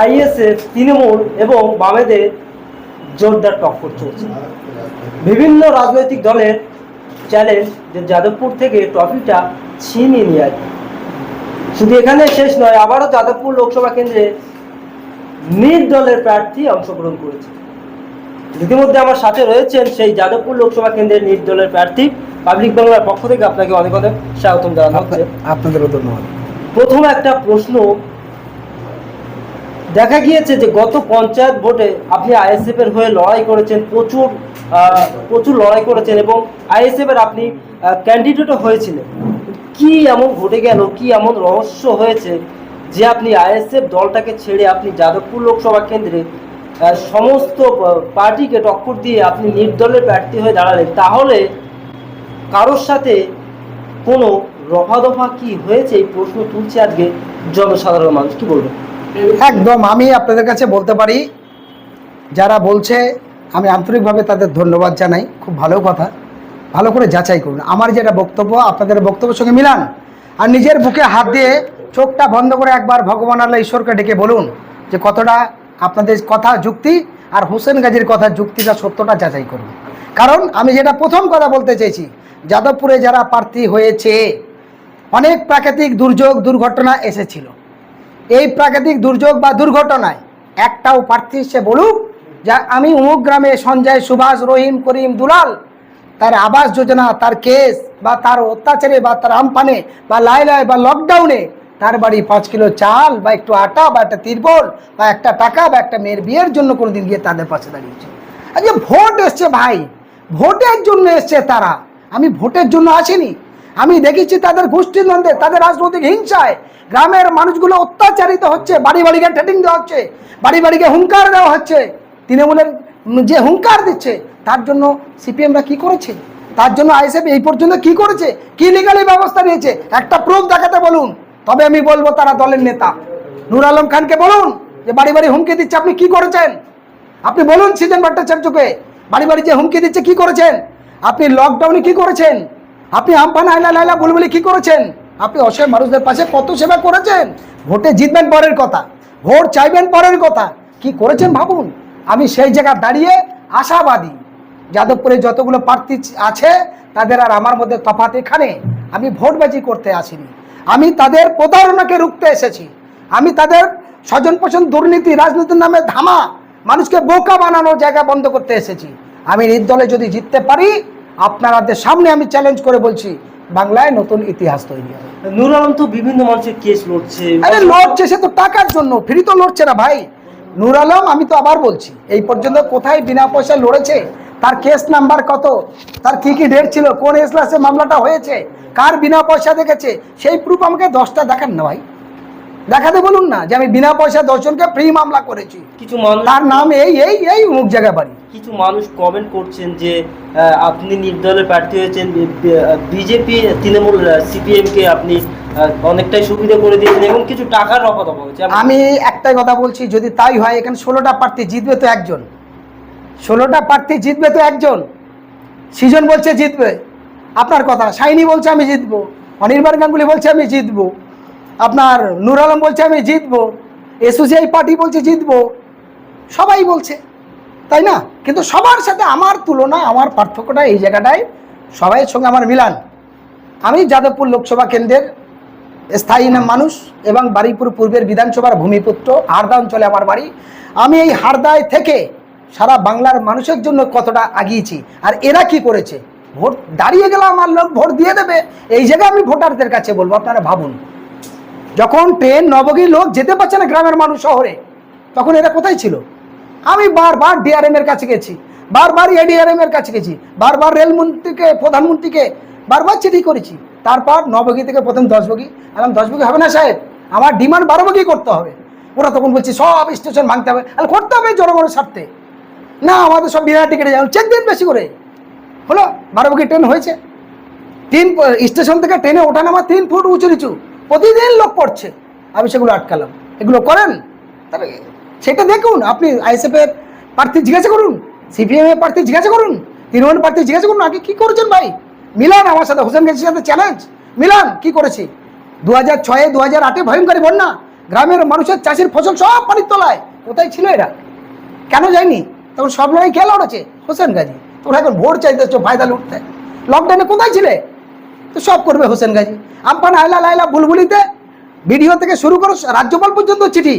ISF Trinamool এবং বামেদের জোরদার টক্কর চলছে। বিভিন্ন রাজনৈতিক দলের চ্যালেঞ্জ যে যাদবপুর থেকে ট্রফিটা ছিনিয়ে নিয়ে আসবে। শুধু এখানে শেষ নয় আবারও যাদবপুর লোকসভা কেন্দ্রে নির্দলের প্রার্থী অংশগ্রহণ করেছে। ইতিমধ্যে আমার সাথে রয়েছেন সেই যাদবপুর লোকসভা কেন্দ্রের নির্দলের প্রার্থী পাবলিক বাংলার পক্ষ থেকে আপনাকে অনেক অনেক স্বাগতম জানানো হচ্ছে। আপনাদেরও ধন্যবাদ। প্রথম একটা প্রশ্ন দেখা গিয়েছে যে গত পঞ্চায়েত ভোটে আপনি আইএসএফ এর হয়ে লড়াই করেছেন, প্রচুর প্রচুর লড়াই করেছেন এবং আইএসএফ এর আপনি ক্যান্ডিডেটও হয়েছিলেন। কি এমন ঘটে গেল, কি এমন রহস্য হয়েছে যে আপনি আইএসএফ দলটাকে ছেড়ে আপনি যাদবপুর লোকসভা কেন্দ্রে সমস্ত পার্টিকে টক্কর দিয়ে আপনি নির্দলের প্রার্থী হয়ে দাঁড়ালেন? তাহলে কারোর সাথে কোনো রফাদফা কি হয়েছে? এই প্রশ্ন তুলছে আজকে জনসাধারণ মানুষ। কি বলবে একদম, আমি আপনাদের কাছে বলতে পারি, যারা বলছে, আমি আন্তরিকভাবে তাদের ধন্যবাদ জানাই, খুব ভালো কথা। ভালো করে যাচাই করুন। আমার যেটা বক্তব্য, আপনাদের বক্তব্যের সঙ্গে মিলান। আর নিজের বুকে হাত দিয়ে চোখটা বন্ধ করে একবার ভগবান আল্লাহ ঈশ্বরকে ডেকে বলুন যে কতটা আপনাদের কথা যুক্তি আর হোসেন গাজীর কথা যুক্তিটা, সত্যটা যাচাই করুন। কারণ আমি যেটা প্রথম কথা বলতে চাইছি যাদবপুরে যারা প্রার্থী হয়েছে, অনেক প্রাকৃতিক দুর্যোগ, দুর্ঘটনা এসেছিল। এই প্রাকৃতিক দুর্যোগ বা দুর্ঘটনায় একটাও প্রার্থী সে বলুক যা আমি অমুক গ্রামে সঞ্জয়, সুভাষ, রহিম, করিম, দুলাল, তার আবাস যোজনা, তার কেস বা তার অত্যাচারে বা তার আমপানে বা লাই লাই বা লকডাউনে তার বাড়ি পাঁচ কিলো চাল বা একটু আটা বা একটা তিরবল বা একটা টাকা বা একটা মেয়ের বিয়ের জন্য কোনোদিন গিয়ে তাদের পাশে দাঁড়িয়েছে। আজকে ভোট এসছে ভাই, ভোটের জন্য এসছে তারা। আমি ভোটের জন্য আসিনি আমি দেখেছি তাদের গোষ্ঠীর দ্বন্দ্বে, তাদের রাজনৈতিক হিংসায়। গ্রামের মানুষগুলো অত্যাচারিত হচ্ছে, বাড়ি বাড়িকে ট্রেটিং দেওয়া হচ্ছে, বাড়ি বাড়িকে হুঙ্কার দেওয়া হচ্ছে। তৃণমূলের যে হুঙ্কার দিচ্ছে, তার জন্য সিপিএমরা কি করেছে? তার জন্য আইএসএফ এই পর্যন্ত কি করেছে? কি লিগালি ব্যবস্থা নিয়েছে? একটা প্রুফ দেখাতে বলুন। তবে আমি বলব তারা দলের নেতা। নুর আলম খানকে বলুন যে বাড়ি বাড়ি হুমকি দিচ্ছে, আপনি কি করেছেন? আপনি বলুন সিজন ভট্টাচার্যকে, বাড়ি বাড়ি যে হুমকি দিচ্ছে, কি করেছেন? আপনি লকডাউনে কি করেছেন? আপনি আমফান আইলা লাইলা বুলবুলি কি করেছেন? আপনি অসহায় মানুষদের পাশে কত সেবা করেছেন? ভোটে জিতবেন পরের কথা, ভোট চাইবেন পরের কথা। কি করেছেন ভাবুন? আমি সেই জায়গা দাঁড়িয়ে আশাবাদী। যাদবপুরে যতগুলো প্রার্থী আছে, তাদের আর আমার মধ্যে তফাৎ এখানে। আমি ভোটবাজি করতে আসিনি। আমি তাদের প্রতারণাকে রুখতে এসেছি। আমি তাদের স্বজন পোষণ দুর্নীতি, রাজনীতির নামে ধামা, মানুষকে বোকা বানানোর জায়গা বন্ধ করতে এসেছি। আমি নির্দলে যদি জিততে পারি আপনাদের সামনে আমি চ্যালেঞ্জ করে বলছি বাংলায় নতুন ইতিহাস তৈরি হবে। নূর আলম তো বিভিন্ন মানুষের কেস লড়ছে। আরে লড়ছে সে তো টাকার জন্য ফ্রি তো লড়ছে না ভাই। নূর আলম আমি তো আবার বলছি এই পর্যন্ত কোথায় বিনা পয়সায় লড়েছে? তার কেস নাম্বার কত? তার কি কি ডেট ছিল? কোন এসলাসে মামলাটা হয়েছে? কার বিনা পয়সা দেখেছে? সেই প্রুফ আমাকে দশটা দেখান না ভাই। দেখাতে বলুন না যে আমি বিনা পয়সা দশজনকে ফ্রি মামলা করেছি। কিছু তার নাম এই এই এই অমুক জায়গায় বাড়ি। কিছু মানুষ কমেন্ট করছেন যে আপনি নির্দলের প্রার্থী হয়েছেন বিজেপি তৃণমূল সিপিএম কে আপনি অনেকটাই সুবিধা করে দিয়েছেন এবং কিছু টাকার রফাদফা হয়েছে। আমি একটাই কথা বলছি যদি তাই হয় এখানে ষোলোটা প্রার্থী জিতবে তো একজন। ষোলোটা প্রার্থী জিতবে তো একজন। সৃজন বলছে জিতবে। আপনার কথা শাইনি বলছে আমি জিতবো। অনির্বাণ গাঙ্গুলি বলছে আমি জিতবো। আপনার নুর আলম বলছে, আমি জিতবো। এসোসিয়াই পার্টি বলছে, জিতবো। সবাই বলছে, তাই না? কিন্তু সবার সাথে আমার তুলনা আমার পার্থক্যটা এই জায়গাটায় সবাইয়ের সঙ্গে আমার মিলান। আমি যাদবপুর লোকসভা কেন্দ্রের স্থায়ী মানুষ এবং বারুইপুর পূর্বের বিধানসভার ভূমিপুত্র, হারদা অঞ্চলে আমার বাড়ি। আমি এই হারদায় থেকে সারা বাংলার মানুষের জন্য কতটা আগিয়েছি আর এরা কি করেছে? ভোট দাঁড়িয়ে গেলে আমার লোক ভোট দিয়ে দেবে। এই জায়গায় আমি ভোটারদের কাছে বলব, আপনারা ভাবুন। যখন ট্রেন নবগী লোক যেতে পারছে না গ্রামের মানুষ শহরে, তখন এরা কোথায় ছিল? আমি বারবার ডিআরএম এর কাছে গেছি, বারবার এডিআরএম এর কাছে গেছি, বারবার রেলমন্ত্রীকে, প্রধানমন্ত্রীকে বারবার চিঠি করেছি। তারপর নবগী থেকে প্রথম দশ বগি এখন দশ বগি হবে না সাহেব, আমার ডিমান্ড বারো বগি করতে হবে। ওরা তখন বলছে, সব স্টেশন ভাঙতে হবে। আর করতে হবে জনগণের স্বার্থে। না, আমাদের সব বিনা টিকিটে যাও চেক দিন বেশি করে। হলো বারো বগি ট্রেন হয়েছে। তিন, স্টেশন থেকে ট্রেনে ওঠা নামা তিন ফুট উঁচু নিচু। প্রতিদিন লোক পড়ছে। আমি সেগুলো আটকালাম। এগুলো করেন? তবে সেটা দেখুন। আপনি আইএসএফ এর প্রার্থী জিজ্ঞাসা করুন। সিপিএম এর প্রার্থী জিজ্ঞাসা করুন। তৃণমূল প্রার্থী জিজ্ঞাসা করুন, আগে কি করেছেন ভাই? মিলান আমার সাথে, হোসেন গেছির সাথে চ্যালেঞ্জ মিলান, কি করেছি? দু হাজার ছয়ে দু হাজার আটে ভয়ঙ্করী বন্যা। গ্রামের মানুষের চাষির ফসল সব পানির তলায়। কোথায় ছিল এরা? কেন যায়নি? তখন সব লড়াই খেলা উঠেছে হোসেন গাজী তোমরা এখন ভোট চাইতেছ ফায়দা লুটতে লকডাউনে কোথায় ছিলে? তো সব করবে হোসেন গাজী। আমপান আয়লা লাইলা বুলবুলিতে ভিডিও থেকে শুরু করো, রাজ্যপাল পর্যন্ত চিঠি।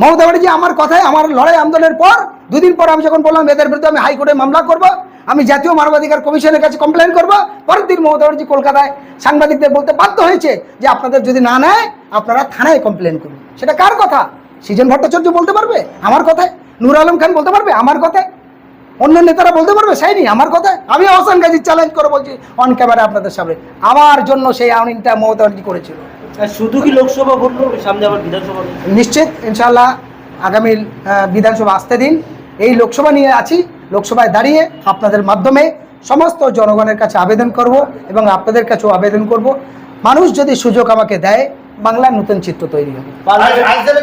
মমতা ব্যানার্জি, আমার কথায় আমার লড়াই আন্দোলনের পর, দুদিন পর আমি যখন বললাম, এদের বিরুদ্ধে আমি হাইকোর্টে মামলা করব, আমি জাতীয় মানবাধিকার কমিশনের কাছে কমপ্লেন করব, পরের দিন মমতা ব্যানার্জি কলকাতায় সাংবাদিকদের বলতে বাধ্য হয়েছে যে আপনাদের যদি না নেয়, আপনারা থানায় কমপ্লেন করুন। সেটা কার কথা? সৃজন ভট্টাচার্য বলতে পারবে? আমার কথায়? নূর আলম খান বলতে পারবে? আমার কথায়? অন্য নেতারা বলতে পারবে সেই সাইনি আমার কথায় আমি হোসেন গাজী চ্যালেঞ্জ করে বলছি অন ক্যামেরা আপনাদের সামনে। আমার জন্য সেই আউনিংটা মমতা ব্যানার্জি করেছিল। শুধু কি লোকসভা ভোট? সামনে আবার বিধানসভা নিশ্চিত ইনশাল্লাহ আগামী বিধানসভা আসতে দিন। এই লোকসভা নিয়ে আছি লোকসভায় দাঁড়িয়ে আপনাদের মাধ্যমে সমস্ত জনগণের কাছে আবেদন করব এবং আপনাদের কাছেও আবেদন করব। মানুষ যদি সুযোগ আমাকে দেয় বাংলার নতুন চিত্র তৈরি হবে।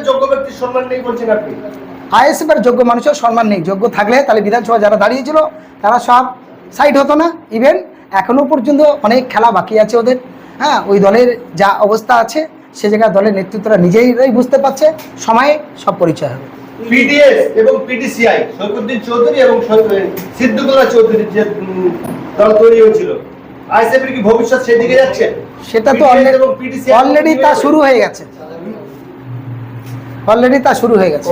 যোগ্য ব্যক্তির সম্মান নেই বলছেন আপনি। আইএসএফের যোগ্য মানুষের সম্মান নেই। যোগ্য থাকলে তাহলে বিধানসভা যারা দাঁড়িয়েছিল তারা সব সাইড হতো না। ইভেন এখনও পর্যন্ত অনেক খেলা বাকি আছে ওদের। হ্যাঁ ওই দলের যা অবস্থা আছে সে জায়গায় দলের নেতৃত্বরা নিজেই বুঝতে পারছে। সময়ে সব পরিচয় হবে। পিডিএস এবং পিডিসিআই চৌধুরী এবং সিদ্দিকুল্লাহ চৌধুরীর যে দল তৈরি হয়েছিল। আইসিএফের কি ভবিষ্যৎ সেদিকে যাচ্ছে? সেটা তো অলরেডি তা শুরু হয়ে গেছে। অলরেডি তা শুরু হয়ে গেছে।